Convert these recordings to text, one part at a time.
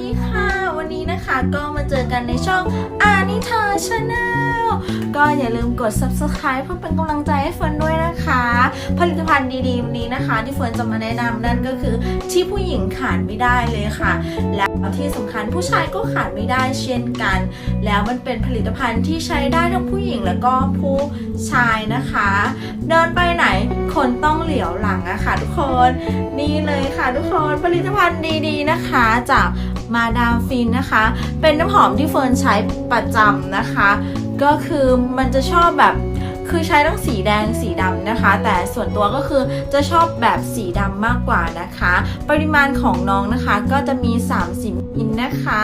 ดีค่ะ วันนี้นะคะก็มาเจอกันในช่องอานิเธอชาแนลก็อย่าลืมกด subscribe เพื่อเป็นกำลังใจให้เฟิร์นด้วยนะคะ ผลิตภัณฑ์ดีๆวันนี้นะคะ ที่เฟิร์นจะมาแนะนำนั่นก็คือ ที่ผู้หญิงขาดไม่ได้เลยค่ะ และที่สำคัญผู้ชายก็ขาดไม่ได้เช่นกัน แล้วมันเป็นผลิตภัณฑ์ที่ใช้ได้ทั้งผู้หญิงแล้วก็ผู้ชายนะคะ เดินไปไหนคนต้องเหลียวหลังอะค่ะ ทุกคนนี่เลยค่ะ ทุกคนผลิตภัณฑ์ดีๆนะคะจากมาดามฟินนะคะ เป็นน้ำหอมที่เฟิร์นใช้ประจำนะคะ ก็คือมันจะชอบแบบ คือใช้ทั้งสีแดงสีดำนะคะ แต่ส่วนตัวก็คือจะชอบแบบสีดำมากกว่านะคะ ปริมาณของน้องนะคะก็จะมี30มิลนะคะ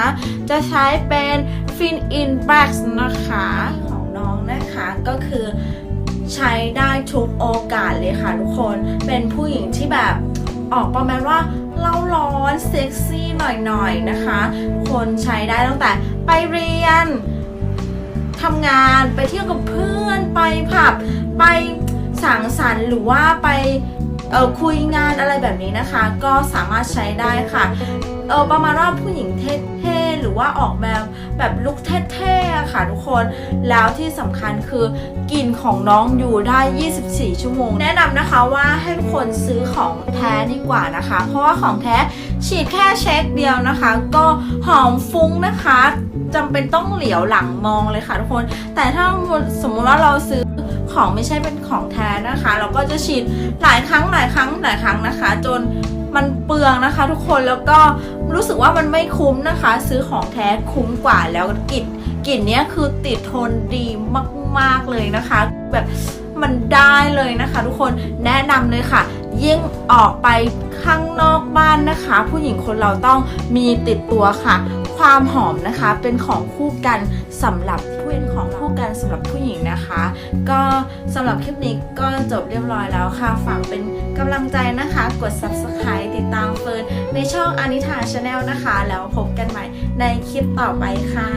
จะใช้เป็นฟินอินแบล็กนะคะของน้องนะคะก็คือใช้ได้ทุกโอกาสเลยค่ะทุกคน เป็นผู้หญิงที่แบบออกประมาณว่าเล่าร้อนเซ็กซี่หน่อยๆนะคะ คนใช้ได้ตั้งแต่ไปเรียน ทำงานไปเที่ยวกับเพื่อนไปผับไปสังสรรค์หรือว่าไปเออคุยงานอะไรแบบนี้นะคะ ก็สามารถใช้ได้ค่ะเออประมาณว่าผู้หญิงเท่ๆหรือว่าออกแบบแบบลุคเท่ๆค่ะทุกคนแล้วที่สำคัญคือกลิ่นของน้องอยู่ได้ 24 ชั่วโมง แนะนำนะคะว่าให้ทุกคนซื้อของแท้ดีกว่านะคะ เพราะว่าของแท้ฉีดแค่เช็คเดียวนะคะ ก็หอมฟุ้งนะคะ จำเป็นต้องเหลียวหลังมองเลยค่ะทุกคน แต่ถ้าสมมุติว่าเราซื้อของไม่ใช่เป็นของแท้นะคะ เราก็จะฉีดหลายครั้งหลายครั้งหลายครั้งนะคะ จนมันเปลืองนะคะ ทุกคนแล้วก็รู้สึกว่ามันไม่คุ้มนะคะ ซื้อของแท้คุ้มกว่าแล้วกลิ่นกลิ่นเนี้ยคือติดทนดีมาก ๆ เลยนะคะ แบบมันได้เลยนะคะ ทุกคนแนะนำเลยค่ะ ยิ่งออกไปข้างนอกบ้านนะคะ ผู้หญิงคนเราต้องมีติดตัวค่ะ ความหอมนะคะเป็นของคู่กันสำหรับผู้เป็นของคู่กันสำหรับผู้หญิงนะคะ ก็สำหรับคลิปนี้ก็จบเรียบร้อยแล้วค่ะฝากเป็นกำลังใจนะคะ กด subscribe ติดตามเฟิร์นในช่องอนิธาชาแนลนะคะ แล้วพบกันใหม่ในคลิปต่อไปค่ะ